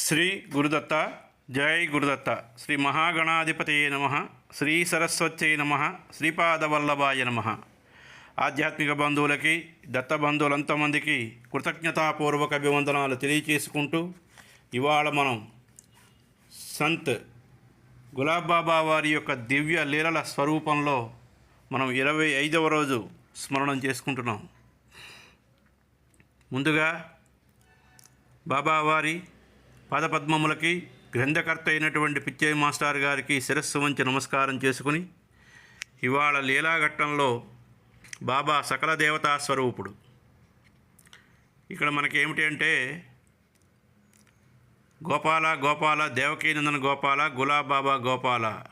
శ్రీ గురుదత్త జై గురుదత్త. శ్రీ మహాగణాధిపతయే నమ. శ్రీ సరస్వత్యై నమ. శ్రీపాదవల్లభాయ నమ. ఆధ్యాత్మిక బంధువులకి దత్త బంధువులంతమందికి కృతజ్ఞతాపూర్వక అభివందనాలు తెలియచేసుకుంటూ ఇవాళ మనం సంత్ గులాబాబా వారి యొక్క దివ్య లీలల స్వరూపంలో మనం ఇరవై ఐదవ రోజు స్మరణం చేసుకుంటున్నాం. ముందుగా బాబావారి పదపద్మములకి గ్రంథకర్త అయినటువంటి పిచ్చయ్య మాస్టర్ గారికి శిరస్సు వంచి నమస్కారం చేసుకుని ఇవాళ లీలాఘట్టంలో బాబా సకల దేవతా స్వరూపుడు. ఇక్కడ మనకి ఏమిటి అంటే గోపాల గోపాల దేవకీనందన గోపాల గులాబ్ బాబా గోపాల.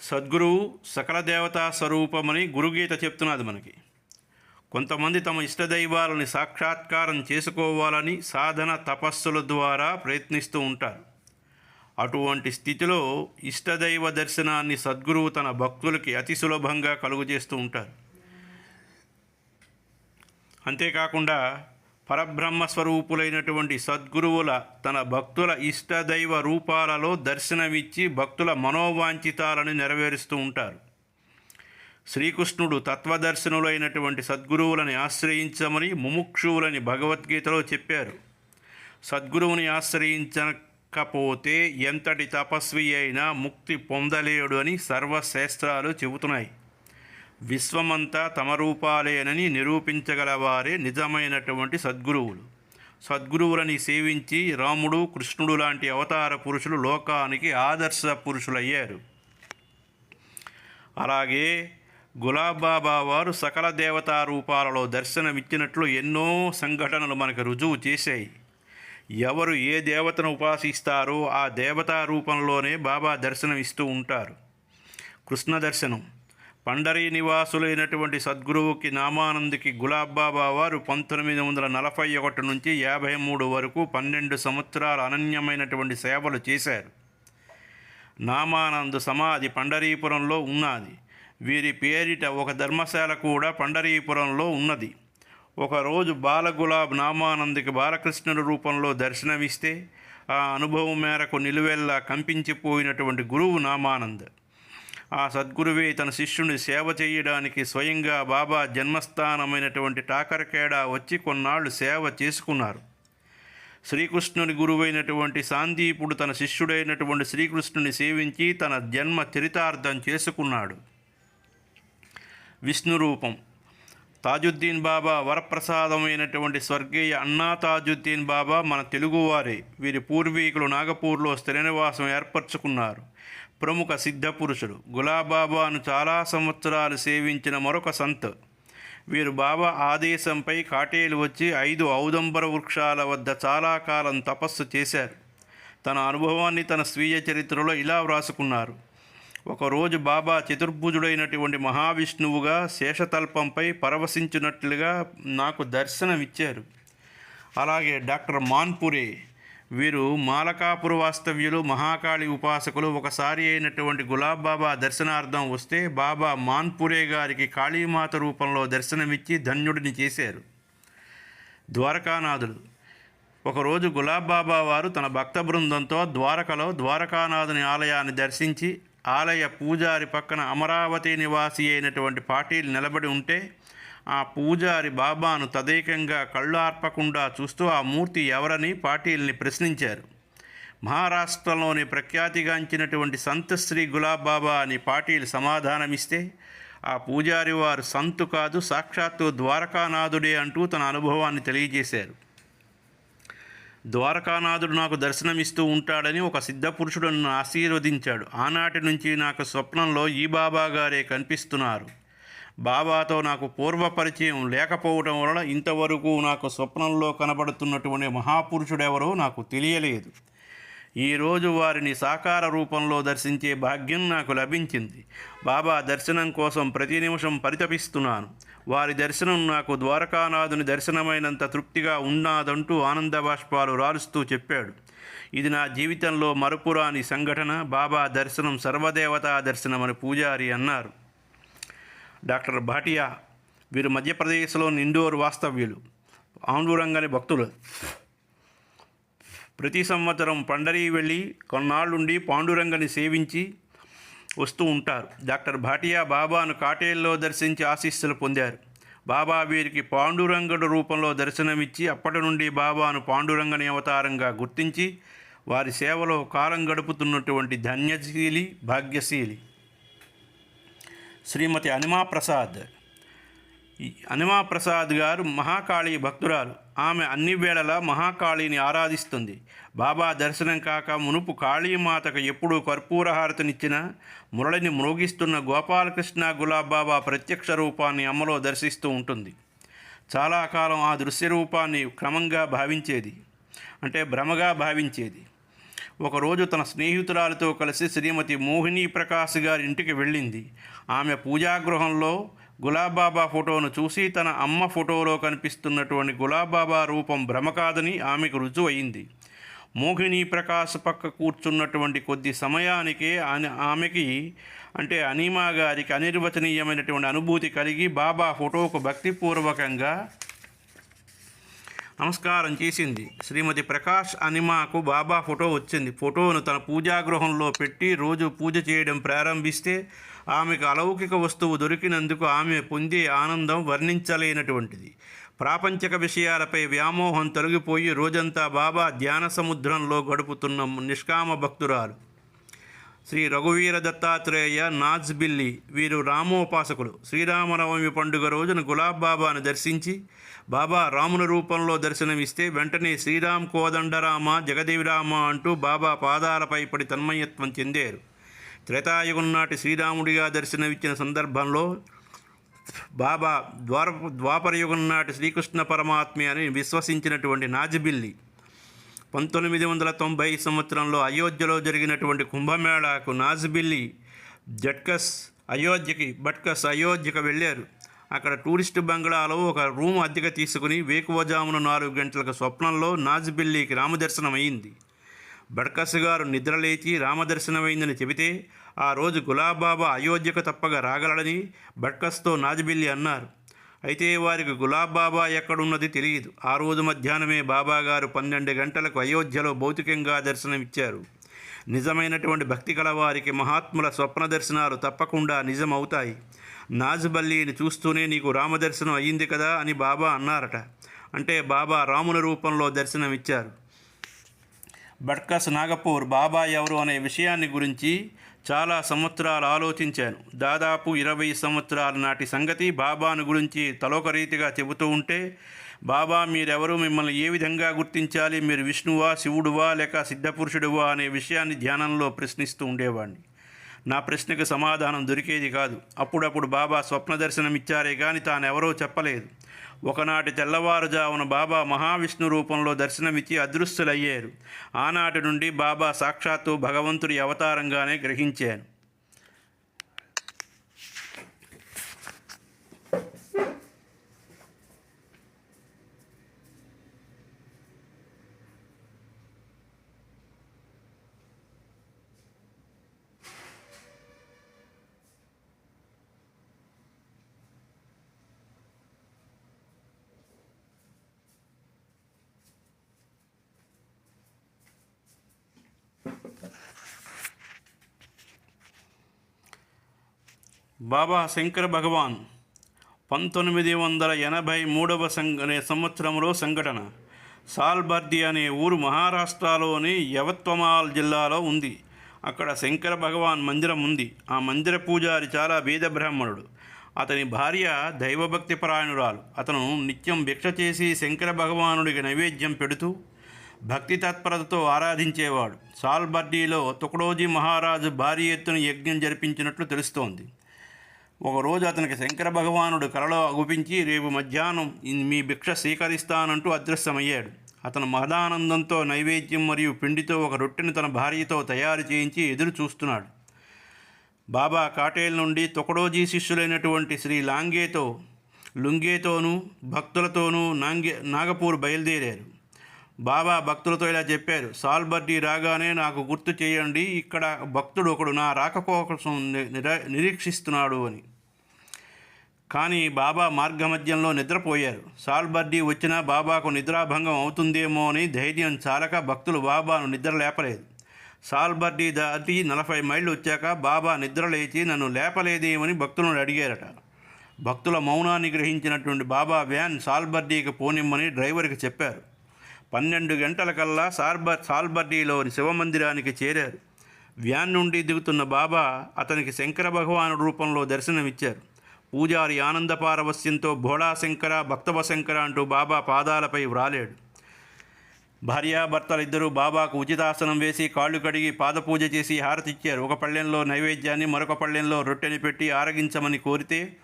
సద్గురువు సకల దేవతా స్వరూపమని గురుగీత చెప్తున్నది మనకి. కొంతమంది తమ ఇష్టదైవాలని సాక్షాత్కారం చేసుకోవాలని సాధన తపస్సుల ద్వారా ప్రయత్నిస్తూ ఉంటారు. అటువంటి స్థితిలో ఇష్టదైవ దర్శనాన్ని సద్గురువు తన భక్తులకి అతి సులభంగా కలుగజేస్తూ ఉంటారు. అంతేకాకుండా పరబ్రహ్మ స్వరూపులైనటువంటి సద్గురువుల తన భక్తుల ఇష్టదైవ రూపాలలో దర్శనమిచ్చి భక్తుల మనోవాంఛితాలను నెరవేరుస్తూ ఉంటారు. శ్రీకృష్ణుడు తత్వదర్శనులైనటువంటి సద్గురువులని ఆశ్రయించమని ముముక్షువులని భగవద్గీతలో చెప్పారు. సద్గురువుని ఆశ్రయించకపోతే ఎంతటి తపస్వి అయినా ముక్తి పొందలేడు అని సర్వశాస్త్రాలు చెబుతున్నాయి. విశ్వమంతా తమ రూపాలేనని నిరూపించగలవారే నిజమైనటువంటి సద్గురువులు. సద్గురువులని సేవించి రాముడు కృష్ణుడు లాంటి అవతార పురుషులు లోకానికి ఆదర్శ పురుషులయ్యారు. అలాగే గులాబాబా వారు సకల దేవతా రూపాలలో దర్శనమిచ్చినట్లు ఎన్నో సంఘటనలు మనకు రుజువు చేశాయి. ఎవరు ఏ దేవతను ఉపాసిస్తారో ఆ దేవతా రూపంలోనే బాబా దర్శనం ఇస్తూ ఉంటారు. కృష్ణ దర్శనం. పండరీ నివాసులైనటువంటి సద్గురువుకి నామానందికి గులాబ్బాబా వారు పంతొమ్మిది వందల నలభై ఒకటి నుంచి యాభై మూడు వరకు పన్నెండు సంవత్సరాల అనన్యమైనటువంటి సేవలు చేశారు. నామానంద్ సమాధి పండరీపురంలో ఉన్నది. వీరి పేరిట ఒక ధర్మశాల కూడా పండరీపురంలో ఉన్నది. ఒకరోజు బాలగులాబ్ నామానంద్కి బాలకృష్ణుడు రూపంలో దర్శనమిస్తే ఆ అనుభవం మేరకు నిలువెల్లా కంపించిపోయినటువంటి గురువు నామానంద్. ఆ సద్గురువే తన శిష్యుని సేవ చేయడానికి స్వయంగా బాబా జన్మస్థానమైనటువంటి టాకరకేడా వచ్చి కొన్నాళ్ళు సేవ చేసుకున్నారు. శ్రీకృష్ణుని గురువైనటువంటి సాందీపుడు తన శిష్యుడైనటువంటి శ్రీకృష్ణుని సేవించి తన జన్మ చరితార్థం చేసుకున్నాడు. విష్ణు రూపం. తాజుద్దీన్ బాబా వరప్రసాదమైనటువంటి స్వర్గీయ అన్నా తాజుద్దీన్ బాబా మన తెలుగువారే. వీరి పూర్వీకులు నాగపూర్లో స్థిరనివాసం ఏర్పరచుకున్నారు. ప్రముఖ సిద్ధ పురుషుడు. గులాబాబాను చాలా సంవత్సరాలు సేవించిన మరొక సంత్. వీరు బాబా ఆదేశంపై కాటేలు వచ్చి ఐదు ఔదంబర వృక్షాల వద్ద చాలా కాలం తపస్సు చేశారు. తన అనుభవాన్ని తన స్వీయ చరిత్రలో ఇలా వ్రాసుకున్నారు. ఒకరోజు బాబా చతుర్భుజుడైనటువంటి మహావిష్ణువుగా శేషతల్పంపై పరవశించినట్లుగా నాకు దర్శనమిచ్చారు. అలాగే డాక్టర్ మాన్పురే వీరు మాలకాపుర వాస్తవ్యులు మహాకాళి ఉపాసకులు ఒకసారి అయినటువంటి గులాబ్ బాబా దర్శనార్థం వస్తే బాబా మాన్పురే గారికి కాళీమాత రూపంలో దర్శనమిచ్చి ధన్యుడిని చేశారు. ద్వారకానాథుడు ఒకరోజు గులాబ్ బాబా వారు తన భక్త బృందంతో ద్వారకలో ద్వారకానాథుని ఆలయాన్ని దర్శించి ఆలయ పూజారి పక్కన అమరావతి నివాసి అయినటువంటి పాటీలు నిలబడి ఉంటే ఆ పూజారి బాబాను తదేకంగా కళ్ళు ఆర్పకుండా చూస్తూ ఆ మూర్తి ఎవరని పాటీల్ని ప్రశ్నించారు. మహారాష్ట్రలోని ప్రఖ్యాతిగాంచినటువంటి సంత్ శ్రీ గులాబ్ బాబా అని పాటీలు సమాధానమిస్తే ఆ పూజారి వారు సంతు కాదు సాక్షాత్తు ద్వారకానాథుడే అంటూ తన అనుభవాన్ని తెలియజేశారు. ద్వారకానాథుడు నాకు దర్శనమిస్తూ ఉంటాడని ఒక సిద్ధపురుషుడు నన్ను ఆశీర్వదించాడు. ఆనాటి నుంచి నాకు స్వప్నంలో ఈ బాబా గారే కనిపిస్తున్నారు. బాబాతో నాకు పూర్వ పరిచయం లేకపోవడం వలన ఇంతవరకు నాకు స్వప్నంలో కనబడుతున్నటువంటి మహాపురుషుడెవరో నాకు తెలియలేదు. ఈరోజు వారిని సాకార రూపంలో దర్శించే భాగ్యం నాకు లభించింది. బాబా దర్శనం కోసం ప్రతి నిమిషం పరితపిస్తున్నాను. వారి దర్శనం నాకు ద్వారకానాథుని దర్శనమైనంత తృప్తిగా ఉన్నాదంటూ ఆనంద బాష్పాలు రాలుస్తూ చెప్పాడు. ఇది నా జీవితంలో మరపురాని సంఘటన. బాబా దర్శనం సర్వదేవతా దర్శనం అని పూజారి అన్నారు. డాక్టర్ భాటియా వీరు మధ్యప్రదేశ్లోని ఇండోర్ వాస్తవ్యులు. పాండురంగని భక్తులు. ప్రతి సంవత్సరం పండరీ వెళ్ళి కొన్నాళ్ళుండి పాండురంగని సేవించి వస్తూ ఉంటారు. డాక్టర్ భాటియా బాబాను కాటేల్లో దర్శించి ఆశీస్సులు పొందారు. బాబా వీరికి పాండురంగడు రూపంలో దర్శనమిచ్చి అప్పటి నుండి బాబాను పాండురంగని అవతారంగా గుర్తించి వారి సేవలో కాలం గడుపుతున్నటువంటి ధన్యశీలి భాగ్యశీలి. శ్రీమతి అనిమా ప్రసాద్ ఈ అనిమా ప్రసాద్ గారు మహాకాళి భక్తురాలు. ఆమె అన్ని వేళలా మహాకాళిని ఆరాధిస్తుంది. బాబా దర్శనం కాక మునుపు కాళీమాతకు ఎప్పుడూ కర్పూర హారతినిచ్చిన మురళిని మ్రోగిస్తున్న గోపాలకృష్ణ గులాబ్ బాబా ప్రత్యక్ష రూపాన్ని అమ్మలో దర్శిస్తూ ఉంటుంది. చాలా కాలం ఆ దృశ్య రూపాన్ని క్రమంగా భావించేది. అంటే భ్రమగా భావించేది. ఒకరోజు తన స్నేహితురాలతో కలిసి శ్రీమతి మోహిని ప్రకాష్ గారి ఇంటికి వెళ్ళింది. ఆమె పూజాగృహంలో గులాబాబా ఫోటోను చూసి తన అమ్మ ఫోటోలో కనిపిస్తున్నటువంటి గులాబాబా రూపం భ్రమ కాదని ఆమెకు రుజువయింది. మోహిని ప్రకాశ్ పక్క కూర్చున్నటువంటి కొద్ది సమయానికే ఆమెకి అంటే అనీమా గారికి అనిర్వచనీయమైనటువంటి అనుభూతి కలిగి బాబా ఫోటోకు భక్తిపూర్వకంగా నమస్కారం చేసింది. శ్రీమతి ప్రకాష్ అనిమాకు బాబా ఫోటో వచ్చింది. ఫోటోను తన పూజాగృహంలో పెట్టి రోజు పూజ చేయడం ప్రారంభిస్తే ఆమెకు అలౌకిక వస్తువు దొరికినందుకు ఆమె పొందే ఆనందం వర్ణించలేనటువంటిది. ప్రాపంచక విషయాలపై వ్యామోహం తొలగిపోయి రోజంతా బాబా ధ్యాన సముద్రంలో గడుపుతున్న నిష్కామ భక్తురాలు. శ్రీ రఘువీర దత్తాత్రేయ నాజ్ బిల్లి వీరు రామోపాసకులు. శ్రీరామనవమి పండుగ రోజున గులాబ్ బాబాను దర్శించి బాబా రాముని రూపంలో దర్శనమిస్తే వెంటనే శ్రీరామ్ కోదండరామ జగదేవిరామ అంటూ బాబా పాదాలపై పడి తన్మయత్వం చెందారు. త్రేతాయుగం నాటి శ్రీరాముడిగా దర్శనమిచ్చిన సందర్భంలో బాబా ద్వార ద్వాపరయుగం నాటి శ్రీకృష్ణ పరమాత్మే అని విశ్వసించినటువంటి నాజిబిల్లి పంతొమ్మిది వందల తొంభై సంవత్సరంలో అయోధ్యలో జరిగినటువంటి కుంభమేళాకు నాజిబిల్లి జట్కస్ అయోధ్యకి బట్కస్ అయోధ్యకు వెళ్ళారు. అక్కడ టూరిస్ట్ బంగ్లాలో ఒక రూమ్ అద్దెకు తీసుకుని వేకువజామున నాలుగు గంటలకు స్వప్నంలో నాజిబిల్లికి రామదర్శనం అయింది బడ్కస్ గారు నిద్రలేచి రామదర్శనమైందని చెబితే ఆ రోజు గులాబాబా అయోధ్యకు తప్పగా రాగలడని బడ్కస్తో నాజిబిల్లి అన్నారు. అయితే వారికి గులాబ్ బాబా ఎక్కడున్నది తెలియదు. ఆ రోజు మధ్యాహ్నమే బాబా గారు పన్నెండు గంటలకు అయోధ్యలో భౌతికంగా దర్శనమిచ్చారు. నిజమైనటువంటి భక్తి కలవారికి మహాత్ముల స్వప్న దర్శనాలు తప్పకుండా నిజమవుతాయి. నాజ్బల్లిని చూస్తూనే నీకు రామదర్శనం అయ్యింది కదా అని బాబా అన్నారట. అంటే బాబా రాముల రూపంలో దర్శనమిచ్చారు. బట్కస్ నాగపూర్ బాబా ఎవరు అనే విషయాన్ని గురించి చాలా సంవత్సరాలు ఆలోచించాను. దాదాపు ఇరవై సంవత్సరాల నాటి సంగతి బాబాను గురించి తలోక రీతిగా చెబుతూ ఉంటే బాబా మీరెవరు మిమ్మల్ని ఏ విధంగా గుర్తించాలి మీరు విష్ణువా శివుడువా లేక సిద్ధపురుషుడువా అనే విషయాన్ని ధ్యానంలో ప్రశ్నిస్తూ ఉండేవాడిని నా ప్రశ్నకు సమాధానం దొరికేది కాదు. అప్పుడప్పుడు బాబా స్వప్న దర్శనమిచ్చారే కానీ తానెవరో చెప్పలేదు. ఒకనాటి తెల్లవారుజామున బాబా మహావిష్ణు రూపంలో దర్శనమిచ్చి అదృశ్యులయ్యారు. ఆనాటి నుండి బాబా సాక్షాత్తు భగవంతుడి అవతారంగానే గ్రహించాను. బాబా శంకర భగవాన్ పంతొమ్మిది వందల ఎనభై మూడవ సంఘ సంవత్సరంలో సంఘటన. సాల్బర్ది అనే ఊరు మహారాష్ట్రలోని యవత్వమాల్ జిల్లాలో ఉంది. అక్కడ శంకర భగవాన్ మందిరం ఉంది. ఆ మందిర పూజారి చాలా వేద బ్రాహ్మణుడు. అతని భార్య దైవభక్తి పరాయణురాలు. అతను నిత్యం భిక్ష చేసి శంకర భగవానుడికి నైవేద్యం పెడుతూ భక్తి తత్పరతతో ఆరాధించేవాడు. సాల్బర్డీలో తుకడోజీ మహారాజు భారీ ఎత్తున యజ్ఞం జరిపించినట్లు తెలుస్తోంది. ఒకరోజు అతనికి శంకర భగవానుడు కలలో అగుపించి రేపు మధ్యాహ్నం మీ భిక్ష స్వీకరిస్తానంటూ అదృశ్యమయ్యాడు. అతను మహదానందంతో నైవేద్యం మరియు పిండితో ఒక రొట్టెను తన భార్యతో తయారు చేయించి ఎదురు చూస్తున్నాడు. బాబా కాటేల్ నుండి తొకడోజీ శిష్యులైనటువంటి శ్రీ లాంగేతో లుంగేతోనూ భక్తులతోనూ నాంగే నాగపూర్ బయలుదేరారు. బాబా భక్తులతో ఇలా చెప్పారు సాల్బర్డీ రాగానే నాకు గుర్తు చేయండి ఇక్కడ భక్తుడు ఒకడు నా రాకపోకసం కోసం నిరీక్షిస్తున్నాడు అని. కానీ బాబా మార్గమధ్యంలో నిద్రపోయారు. సాల్బర్డీ వచ్చినా బాబాకు నిద్రాభంగం అవుతుందేమో అని ధైర్యం చాలక భక్తులు బాబాను నిద్ర లేపలేదు. సాల్బర్డీ దాటి నలభై మైళ్ళు వచ్చాక బాబా నిద్ర లేచి నన్ను లేపలేదేమని భక్తులను అడిగారట. భక్తుల మౌనాన్ని గ్రహించినటువంటి బాబా వ్యాన్ సాల్బర్డీకి పోనిమ్మని డ్రైవర్కి చెప్పారు. పన్నెండు గంటలకల్లా సాల్బర్ సాల్బర్డీలోని శివమందిరానికి చేరారు. వ్యాన్ నుండి దిగుతున్న బాబా అతనికి శంకర భగవాను రూపంలో దర్శనమిచ్చారు. పూజారి ఆనంద పారవస్యంతో భోళా శంకర భక్తవ శంకర అంటూ బాబా పాదాలపై వ్రాలేడు. భార్యాభర్తలిద్దరూ బాబాకు ఉచితాసనం వేసి కాళ్ళు కడిగి పాదపూజ చేసి హారతిచ్చారు ఒక పళ్ళెంలో నైవేద్యాన్ని మరొక పళ్ళెంలో రొట్టెని పెట్టి ఆరగించమని కోరితే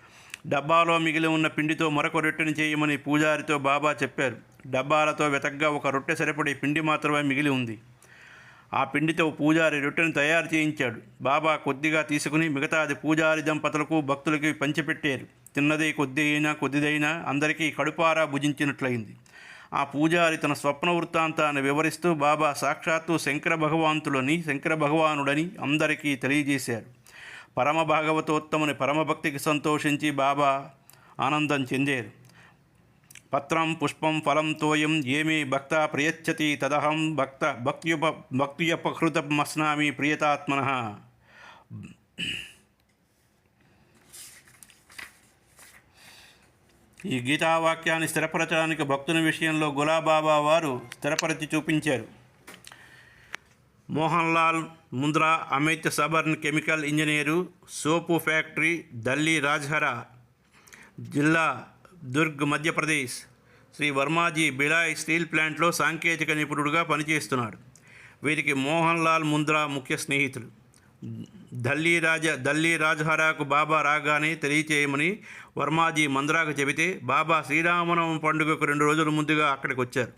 డబ్బాలో మిగిలి ఉన్న పిండితో మరొక రొట్టెని చేయమని పూజారితో బాబా చెప్పారు. డబ్బాలతో వెతగ్గా ఒక రొట్టె సరిపడే పిండి మాత్రమే మిగిలి ఉంది. ఆ పిండితో పూజారి రొట్టెను తయారు చేయించాడు. బాబా కొద్దిగా తీసుకుని మిగతాది పూజారి దంపతులకు భక్తులకి పంచిపెట్టారు. తిన్నది కొద్ది అయినా కొద్దిదైనా అందరికీ కడుపారా భుజించినట్లయింది. ఆ పూజారి తన స్వప్న వృత్తాంతాన్ని వివరిస్తూ బాబా సాక్షాత్తు శంకర భగవంతులని శంకర భగవానుడని అందరికీ తెలియజేశారు. పరమ భాగవతోత్తముని పరమభక్తికి సంతోషించి బాబా ఆనందం చెందారు. పత్రం పుష్పం ఫలం తోయం ఏమి భక్త ప్రయచ్చతి తదహం భక్త భక్త్యుప భక్త్యుపహృతమస్నామి ప్రియతాత్మన. ఈ గీతావాక్యాన్ని స్థిరపరచడానికి భక్తుని విషయంలో గులాబాబా వారు స్థిరపరిచి చూపించారు. Mohan Lal Mundra Amit Sabarn chemical engineer soap factory Dalli Rajhara జిల్లా దుర్గ్ మధ్యప్రదేశ్. శ్రీ వర్మాజీ బిలాయ్ స్టీల్ ప్లాంట్లో సాంకేతిక నిపుణుడుగా పనిచేస్తున్నాడు. వీరికి మోహన్ లాల్ ముంద్రా ముఖ్య స్నేహితులు. దల్లీ రాజ దల్లీ రాజహరాకు బాబా రాగానే తెలియచేయమని వర్మాజీ మంద్రాకు చెబితే బాబా శ్రీరామనవమి పండుగకు రెండు రోజుల ముందుగా అక్కడికి వచ్చారు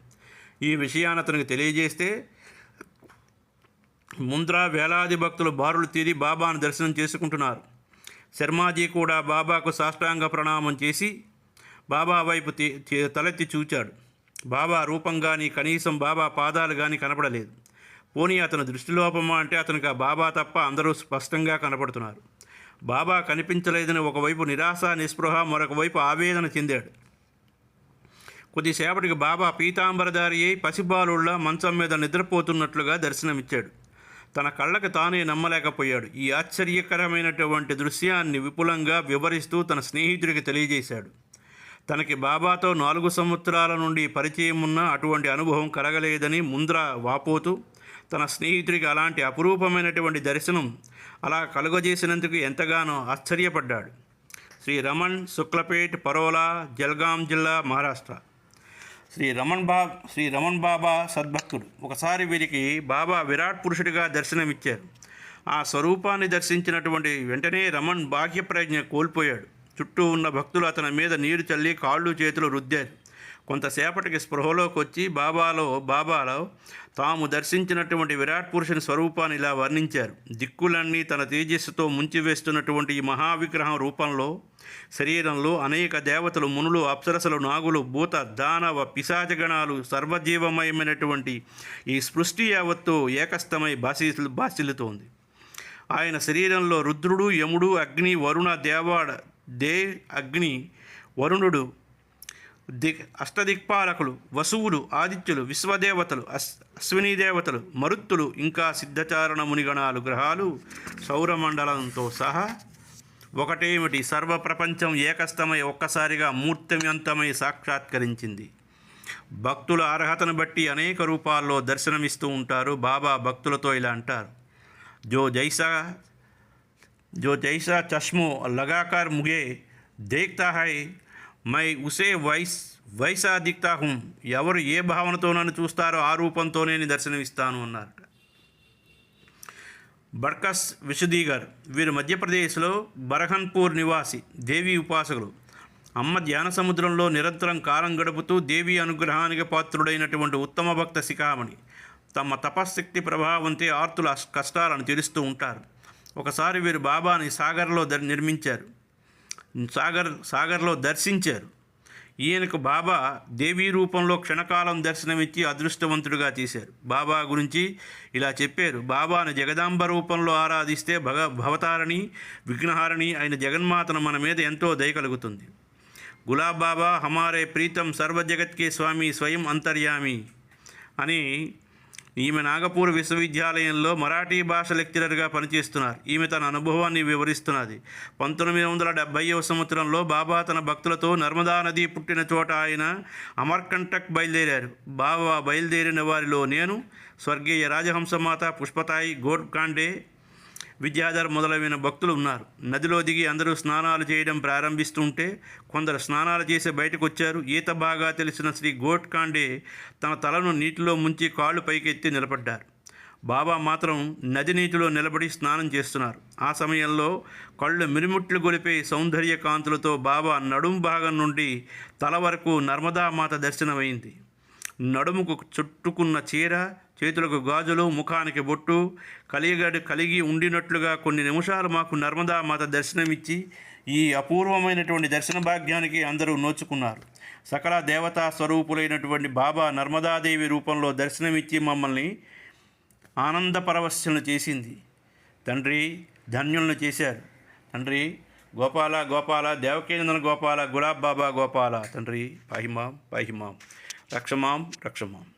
ఈ విషయాన్ని అతనికి తెలియజేస్తే ముంద్రా వేలాది భక్తులు బారులు తీరి బాబాను దర్శనం చేసుకుంటున్నారు. శర్మాజీ కూడా బాబాకు సాష్టాంగ ప్రణామం చేసి బాబా వైపు తలెత్తి చూచాడు. బాబా రూపం కానీ కనీసం బాబా పాదాలు కానీ కనపడలేదు. పోనీ అతను దృష్టిలోపమా అంటే అతనికి ఆ బాబా తప్ప అందరూ స్పష్టంగా కనపడుతున్నారు. బాబా కనిపించలేదని ఒకవైపు నిరాశ నిస్పృహ మరొక వైపు ఆవేదన చెందాడు. కొద్దిసేపటికి బాబా పీతాంబరదారి అయి పసిబాలుళ్ళ మంచం మీద నిద్రపోతున్నట్లుగా దర్శనమిచ్చాడు. తన కళ్ళకు తానే నమ్మలేకపోయాడు. ఈ ఆశ్చర్యకరమైనటువంటి దృశ్యాన్ని విపులంగా వివరిస్తూ తన స్నేహితుడికి తెలియజేశాడు. తనకి బాబాతో నాలుగు సంవత్సరాల నుండి పరిచయం ఉన్న అటువంటి అనుభవం కలగలేదని ముంద్ర వాపోతూ తన స్నేహితుడికి అలాంటి అపురూపమైనటువంటి దర్శనం అలా కలుగజేసినందుకు ఎంతగానో ఆశ్చర్యపడ్డాడు. శ్రీ రమణ్ శుక్లపేట్ పరోలా జల్గాం జిల్లా మహారాష్ట్ర. శ్రీ రమణ్ బా శ్రీ రమణ్ బాబా సద్భక్తుడు ఒకసారి వీరికి బాబా విరాట్ పురుషుడిగా దర్శనమిచ్చారు. ఆ స్వరూపాన్ని దర్శించినటువంటి వెంటనే రమణ్ బాహ్య ప్రజ్ఞ కోల్పోయాడు. చుట్టూ ఉన్న భక్తులు అతని మీద నీరు చల్లి కాళ్ళు చేతులు రుద్దారు. కొంతసేపటికి స్పృహలోకి వచ్చి బాబాలో బాబాలో తాము దర్శించినటువంటి విరాట్ పురుషుని స్వరూపాన్ని ఇలా వర్ణించారు. దిక్కులన్నీ తన తేజస్సుతో ముంచివేస్తున్నటువంటి ఈ మహావిగ్రహం రూపంలో శరీరంలో అనేక దేవతలు మునులు అప్సరసలు నాగులు భూత దానవ పిశాచగణాలు సర్వజీవమయమైనటువంటి ఈ సృష్టి యావత్తు ఏకస్థమై భాసి భాసిల్లుతోంది. ఆయన శరీరంలో రుద్రుడు యముడు అగ్ని వరుణ దేవాడ దే అగ్ని వరుణుడు దిక్ అష్టదిక్పాలకులు వసువులు ఆదిత్యులు విశ్వదేవతలు అస్ అశ్విని దేవతలు మరుత్తులు ఇంకా సిద్ధచారణ మునిగణాలు గ్రహాలు సౌరమండలంతో సహా ఒకటేమిటి? సర్వ ప్రపంచం ఏకస్థమై ఒక్కసారిగా మూర్తిమంతమై సాక్షాత్కరించింది. భక్తుల అర్హతను బట్టి అనేక రూపాల్లో దర్శనమిస్తూ ఉంటారు బాబా భక్తులతో ఇలా అంటారు. జో జైసా जो जैसा चश्मो लगाकर मुझे देखता है मैं उसे వైస్ వైసా దిక్తా హుం ఎవరు ఏ భావనతో నన్ను చూస్తారో ఆ రూపంతో నేను దర్శనమిస్తాను అన్నారట బర్కస్ విశుదీగర్ వీరు మధ్యప్రదేశ్లో బరహన్పూర్ నివాసి దేవి ఉపాసకులు అమ్మ ధ్యాన సముద్రంలో నిరంతరం కాలం గడుపుతూ దేవి అనుగ్రహానికి పాత్రుడైనటువంటి ఉత్తమ భక్త శిఖామణి తమ తపశ్శక్తి ప్రభావంతో ఆర్తుల కష్టాలను తీరుస్తూ ఉంటారు ఒకసారి వీరు బాబాని సాగర్లో దర్ నిర్మించారు. సాగర్ సాగర్లో దర్శించారు. ఈయనకు బాబా దేవీ రూపంలో క్షణకాలం దర్శనమిచ్చి అదృష్టవంతుడిగా చేశారు బాబా గురించి ఇలా చెప్పారు. బాబాను జగదాంబ రూపంలో ఆరాధిస్తే భగ భవతారణి విఘ్నహారణి అయిన జగన్మాతను మన మీద ఎంతో దయ కలుగుతుంది. గులాబ్ బాబా హమారే ప్రీతం సర్వ జగత్కే స్వామి స్వయం అంతర్యామి అని ఈమె నాగపూర్ విశ్వవిద్యాలయంలో మరాఠీ భాష లెక్చరర్గా పనిచేస్తున్నారు. ఈమె తన అనుభవాన్ని వివరిస్తున్నది. పంతొమ్మిది వందల డెబ్బైవ సంవత్సరంలో బాబా తన భక్తులతో నర్మదా నది పుట్టిన చోట ఆయన అమర్కంటక్ బయలుదేరారు. బాబా బయలుదేరిన వారిలో నేను స్వర్గీయ రాజహంసమాత పుష్పతాయి గోడ్కాండే విద్యాధర్ మొదలైన భక్తులు ఉన్నారు. నదిలో దిగి అందరూ స్నానాలు చేయడం ప్రారంభిస్తుంటే కొందరు స్నానాలు చేసి బయటకు వచ్చారు ఈత బాగా తెలిసిన శ్రీ గోట్కాండే తన తలను నీటిలో ముంచి కాళ్ళు పైకెత్తి నిలబడ్డారు. బాబా మాత్రం నది నీటిలో నిలబడి స్నానం చేస్తున్నారు. ఆ సమయంలో కళ్ళు మిరుముట్లు గొలిపే సౌందర్య కాంతులతో బాబా నడుం భాగం నుండి తల వరకు నర్మదా మాత దర్శనమైంది. నడుముకు చుట్టుకున్న చీర చేతులకు గాజులు ముఖానికి బొట్టు కలిగడు కలిగి ఉండినట్లుగా కొన్ని నిమిషాలు మాకు నర్మదా మాత దర్శనమిచ్చి ఈ అపూర్వమైనటువంటి దర్శన భాగ్యానికి అందరూ నోచుకున్నారు. సకల దేవతా స్వరూపులైనటువంటి బాబా నర్మదాదేవి రూపంలో దర్శనమిచ్చి మమ్మల్ని ఆనందపరవశులను చేసింది. తండ్రి ధన్యులను చేశారు. తండ్రి గోపాల గోపాల దేవకేంద్ర గోపాల గులాబ్ బాబా గోపాల. తండ్రి పాహిమాం పాహిమాం. రక్షమాం రక్షమాం.